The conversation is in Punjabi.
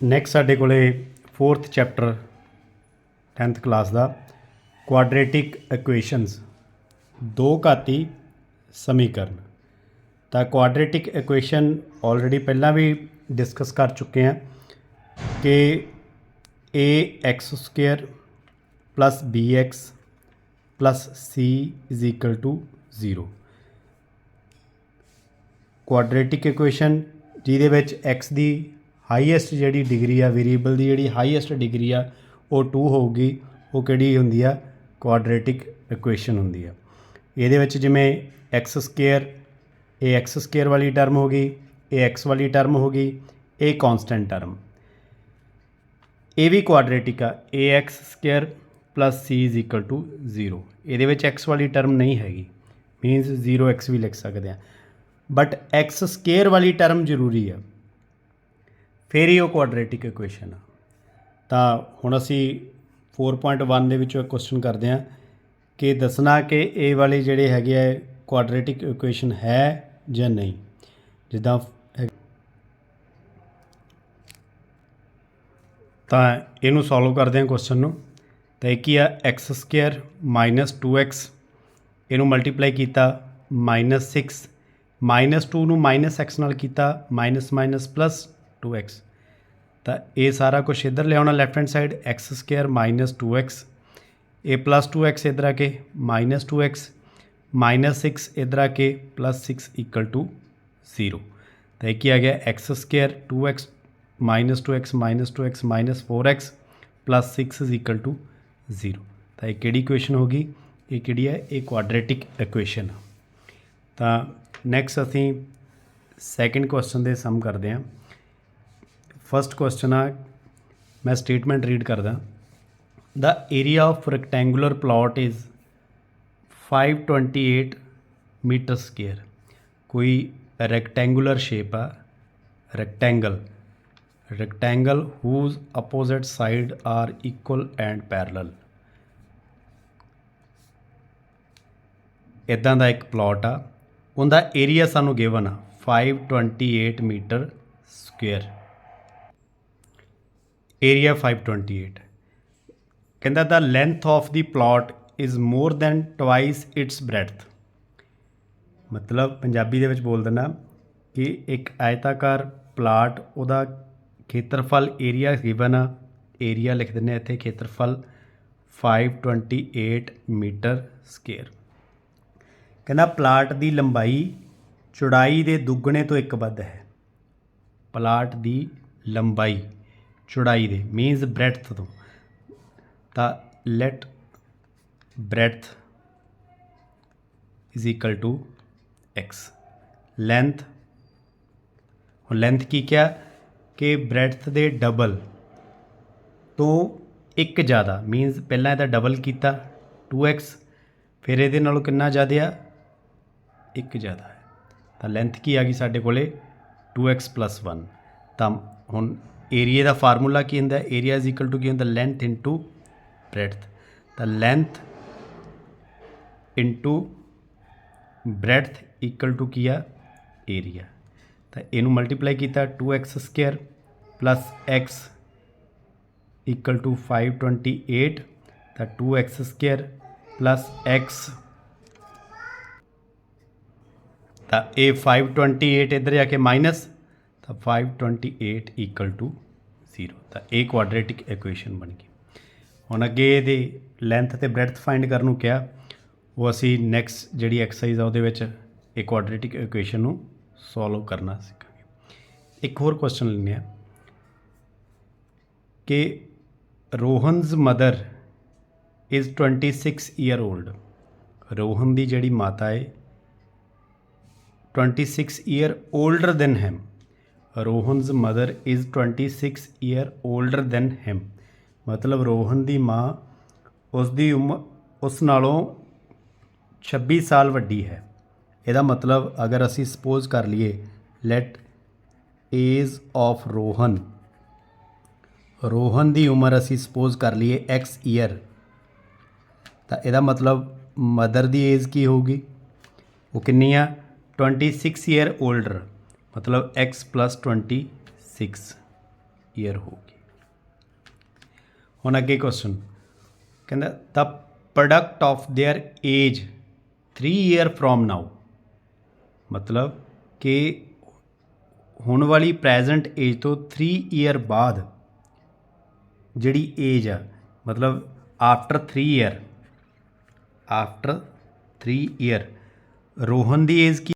ਨੈਕਸਟ ਸਾਡੇ ਕੋਲੇ 4th ਚੈਪਟਰ 10th ਕਲਾਸ ਦਾ ਕੁਆਡਰੇਟਿਕ ਇਕੁਏਸ਼ਨਸ ਦੋ ਘਾਤੀ ਸਮੀਕਰਨ। ਤਾਂ ਕੁਆਡਰੇਟਿਕ ਇਕੁਏਸ਼ਨ ਆਲਰੇਡੀ ਪਹਿਲਾਂ ਵੀ ਡਿਸਕਸ ਕਰ ਚੁੱਕੇ ਹਾਂ ਕਿ ax square plus bx plus c is equal to 0 quadratic equation ਜਿਹਦੇ ਵਿੱਚ x ਦੀ ਹਾਈਐਸਟ ਜਿਹੜੀ ਡਿਗਰੀ ਆ ਵੇਰੀਏਬਲ ਦੀ ਜਿਹੜੀ ਹਾਈਐਸਟ ਡਿਗਰੀ ਆ, ਉਹ 2 ਹੋਊਗੀ, ਉਹ ਕਿਹੜੀ ਹੁੰਦੀ ਆ? ਕੁਆਡਰੇਟਿਕ ਇਕੁਏਸ਼ਨ ਹੁੰਦੀ ਆ। ਇਹਦੇ ਵਿੱਚ ਜਿਵੇਂ x ਸਕੁਅਰ ਇਹ x ਸਕੁਅਰ ਵਾਲੀ ਟਰਮ ਹੋ ਗਈ, ਇਹ x ਵਾਲੀ ਟਰਮ ਹੋ ਗਈ, ਇਹ ਕਾਂਸਟੈਂਟ ਟਰਮ ਇਹ ਵੀ ਕੁਆਡਰੇਟਿਕ ਆ, ax square plus c is equal to 0 ਇਹਦੇ ਵਿੱਚ x ਵਾਲੀ ਟਰਮ ਨਹੀਂ ਹੈਗੀ ਮੀਨਸ 0x ਵੀ ਲਿਖ ਸਕਦੇ ਆ। ਬਟ x ਸਕੁਅਰ ਵਾਲੀ ਟਰਮ ਜ਼ਰੂਰੀ ਆ। ਫਿਰ ਹੀ ਉਹ ਕੁਆਡਰੇਟਿਕ ਇਕੁਏਸ਼ਨ ਆ। ਤਾਂ ਹੁਣ ਅਸੀਂ 4.1 ਦੇ ਵਿੱਚੋਂ ਇੱਕ ਕੁਐਸਚਨ ਕਰਦੇ ਹਾਂ ਕਿ ਦੱਸਣਾ ਕਿ ਇਹ ਵਾਲੇ ਜਿਹੜੇ ਹੈਗੇ ਆ ਕੁਆਡਰੇਟਿਕ ਇਕੁਏਸ਼ਨ ਹੈ ਜਾਂ ਨਹੀਂ? ਜਿੱਦਾਂ ਤਾਂ ਇਹਨੂੰ ਸੋਲਵ ਕਰਦੇ ਹਾਂ ਕੁਐਸਚਨ ਨੂੰ। ਤਾਂ ਇਹ ਕੀ ਆ, x ਸਕੁਅਰ 2x ਇਹਨੂੰ ਮਲਟੀਪਲਾਈ ਕੀਤਾ -6 -2 ਨੂੰ -x ਨਾਲ ਕੀਤਾ ਮਾਈਨਸ ਮਾਈਨਸ ਪਲੱਸ 2x ਤਾਂ ਇਹ ਸਾਰਾ ਕੁਝ ਇੱਧਰ ਲਿਆਉਣਾ left hand side x square 2x ਇਹ ਪਲੱਸ 2x ਇੱਧਰ ਆ ਕੇ ਮਾਈਨਸ 2x ਮਾਈਨਸ 6 ਇੱਧਰ ਆ ਕੇ ਪਲੱਸ 6 ਇਕੁਅਲ ਟੂ 0 ਤਾਂ ਇਹ ਕੀ ਆ ਗਿਆ, x square 2x minus 2x minus 2x minus 4x plus 6 is equal to 0 ਤਾਂ ਇਹ ਕਿਹੜੀ ਇਕੁਏਸ਼ਨ ਹੋ ਗਈ? ਇਹ ਕਿਹੜੀ ਹੈ? ਇਹ ਕੁਆਡਰੇਟਿਕ ਇਕੁਏਸ਼ਨ ਤਾਂ ਨੈਕਸਟ ਅਸੀਂ ਸੈਕਿੰਡ ਕੁਐਸਚਨ ਦੇ ਸਮ ਕਰਦੇ ਹਾਂ। ਫਸਟ ਕੁਐਸਚਨ ਆ ਮੈਂ ਸਟੇਟਮੈਂਟ ਰੀਡ ਕਰਦਾ the area of rectangular plot is 528 metre square ਕੋਈ ਰੈਕਟੈਂਗੂਲਰ ਸ਼ੇਪ ਆ rectangle rectangle whose opposite side are equal and parallel ਇਦਾਂ ਦਾ ਇੱਕ ਪਲਾਟ ਆ ਉਹਦਾ ਏਰੀਆ ਸਾਨੂੰ ਗਿਵਨ ਆ 528 ਮੀਟਰ ਸਕੁਅਰ ਏਰੀਆ 528 ਕਹਿੰਦਾ ਦਾ length of the plot is more than twice its breadth ਮਤਲਬ ਪੰਜਾਬੀ ਦੇ ਵਿੱਚ ਬੋਲ ਦਿੰਦਾ ਕਿ ਇੱਕ ਆਇਤਾਕਾਰ ਪਲਾਟ ਉਹਦਾ ਖੇਤਰਫਲ ਏਰੀਆ ਗਿਵਨ ਆ। ਏਰੀਆ ਲਿਖ ਦਿੰਦੇ ਆ ਇੱਥੇ ਖੇਤਰਫਲ 528 ਮੀਟਰ ਸਕੁਅਰ ਕਹਿੰਦਾ ਪਲਾਟ ਦੀ ਲੰਬਾਈ ਚੌੜਾਈ ਦੇ ਦੁੱਗਣੇ ਤੋਂ ਇੱਕ ਵੱਧ ਹੈ। ਪਲਾਟ ਦੀ ਲੰਬਾਈ ਚੌੜਾਈ ਦੇ ਮੀਨਸ ਬ੍ਰੈਡਥ ਤੋਂ। ਤਾਂ let breadth is equal to x length, ਹੁਣ ਲੈਂਥ ਕੀ ਕਿਹਾ? ਕਿ ਬ੍ਰੈਡਥ ਦੇ ਡਬਲ ਤੋਂ ਇੱਕ ਜ਼ਿਆਦਾ ਮੀਨਸ ਪਹਿਲਾਂ ਇਹਦਾ ਡਬਲ ਕੀਤਾ 2x ਫਿਰ ਇਹਦੇ ਨਾਲੋਂ ਕਿੰਨਾ ਜ਼ਿਆਦਾ ਆ? ਇੱਕ ਜ਼ਿਆਦਾ ਹੈ। ਤਾਂ ਲੈਂਥ ਕੀ ਆ ਗਈ ਸਾਡੇ ਕੋਲੇ? 2x 1 ਤਾਂ ਹੁਣ ਏਰੀਆ ਦਾ ਫਾਰਮੂਲਾ ਕੀ ਹੁੰਦਾ? ਏਰੀਆ ਇਜ਼ ਇਕੁਅਲ ਟੂ ਕੀ ਹੁੰਦਾ? Length into breadth. The length into breadth equal to ਕੀ ਆ? ਏਰੀਆ ਤਾਂ ਇਹਨੂੰ ਮਲਟੀਪਲਾਈ ਕੀਤਾ 2x square plus x equal to 528 ਤਾਂ 2x ਸਕੁਅਰ ਪਲੱਸ x ਤਾਂ ਇਹ 528 ਇੱਧਰ ਆ ਕੇ ਮਾਈਨਸ ਤਾਂ 528 equal ਟੂ 0 ਤਾਂ ਇਹ ਕੁਆਡਰੇਟਿਕ ਇਕੁਏਸ਼ਨ ਬਣ ਗਈ। ਹੁਣ ਅੱਗੇ ਇਹਦੀ ਲੈਂਥ ਤੇ ਬ੍ਰੈਡਥ ਫਾਈਂਡ ਕਰਨ ਨੂੰ ਕਿਹਾ, ਉਹ ਅਸੀਂ ਨੈਕਸਟ ਜਿਹੜੀ ਐਕਸਰਸਾਈਜ਼ ਆ ਉਹਦੇ ਵਿੱਚ ਇਹ ਕੁਆਡਰੇਟਿਕ ਇਕੁਏਸ਼ਨ ਨੂੰ ਸੋਲਵ ਕਰਨਾ ਸਿੱਖਾਂਗੇ। ਇੱਕ ਹੋਰ ਕੁਐਸਚਨ ਲੈਂਦੇ ਆ ਕਿ Rohan's mother is 26 year old Rohan ਦੀ ਜਿਹੜੀ ਮਾਤਾ ਹੈ 26 year older than him Rohan's mother is 26 year older than him ਮਤਲਬ ਰੋਹਨ ਦੀ ਮਾਂ ਉਸ ਦੀ ਉਮਰ, ਉਸ ਨਾਲੋਂ 26 ਸਾਲ ਵੱਡੀ ਹੈ। ਇਹਦਾ ਮਤਲਬ ਅਗਰ ਅਸੀਂ ਸਪੋਜ਼ ਕਰ ਲਈਏ let age of Rohan. Rohan ਦੀ ਉਮਰ ਅਸੀਂ ਸਪੋਜ਼ ਕਰ ਲਈਏ x ਈਅਰ ਤਾਂ ਇਹਦਾ ਮਤਲਬ ਮਦਰ ਦੀ ਏਜ ਕੀ ਹੋਊਗੀ? ਉਹ ਕਿੰਨੀ ਆ? 26 ਈਅਰ 올ਡਰ ਮਤਲਬ x 26 ਈਅਰ ਹੋਊਗੀ ਹੁਣ ਅੱਗੇ ਕੁਐਸਚਨ ਕਹਿੰਦਾ the product of their age 3 year from now ਮਤਲਬ ਕਿ ਹੁਣ ਵਾਲੀ ਪ੍ਰੈਜ਼ੈਂਟ ਏਜ ਤੋਂ 3 ਈਅਰ ਬਾਅਦ ਜਿਹੜੀ ਏਜ ਆ ਮਤਲਬ after 3 year after 3 year Rohan ਦੀ ਏਜ ਕੀ